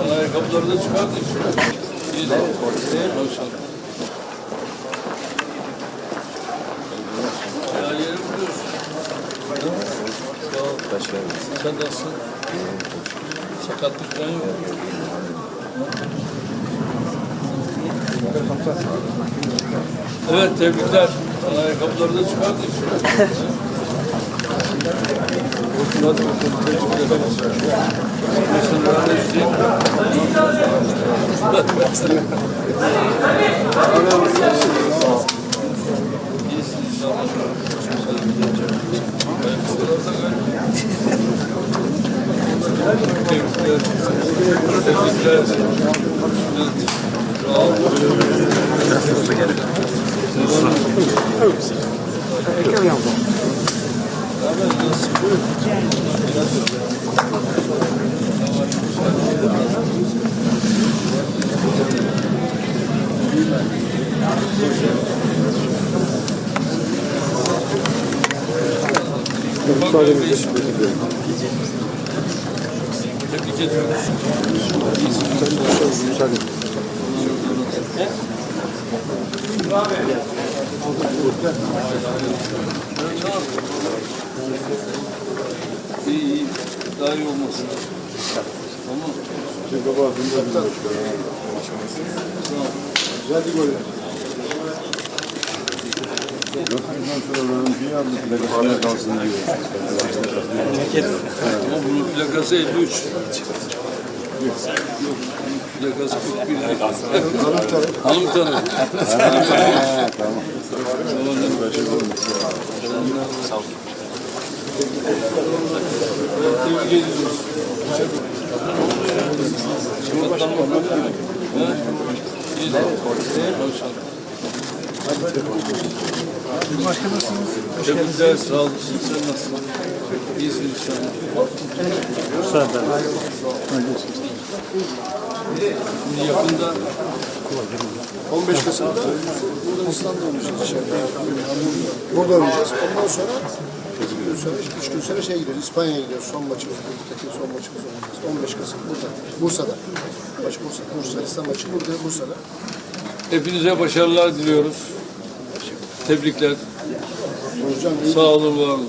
Ayakkabıları da çıkardın işte. İyi de. Maşallah. Sağ ol. Sen nasılsın? Sakatlık falan yok. Evet tebrikler. Ayakkabıları da çıkardın işte. Hadi bakalım. Teşekkür ederim. Nasılsın? Ben de izleyeyim. İyisin inşallah. Ayakkabıları da gayet Tebrikler. Tebrikler. Sağ ol. Tebrik ediyoruz. İyi iyi. Daha iyi olmasın. Tamam. Güzeldi gol. Ama bunun plakası 53. Yok. Plakası 41. Hanım tanı. Tamam. Tebrik ediyoruz. Cumhurbaşkanı mı? Ha? İyi de. Maşallah. Başka nasılsınız? Tebrikler, sağ olasın. Sen nasılsın? İyisin inşallah. Şimdi yakında 15 Kasım'da İstanbul'da oynayacağız içeride. Burada oynayacağız. Ondan sonra gün sonra, üç gün sonra şey gidiyoruz. İspanya'ya gidiyoruz. Son maçımız. Buradaki son maçımız oynayacağız. 15 Kasım burada. Bursa'da. Maç Bursa. Bursa. İstanbul maçı burada. Bursa'da. hepinize başarılar diliyoruz. Tebrikler. Hocam Sağ olun, var olun.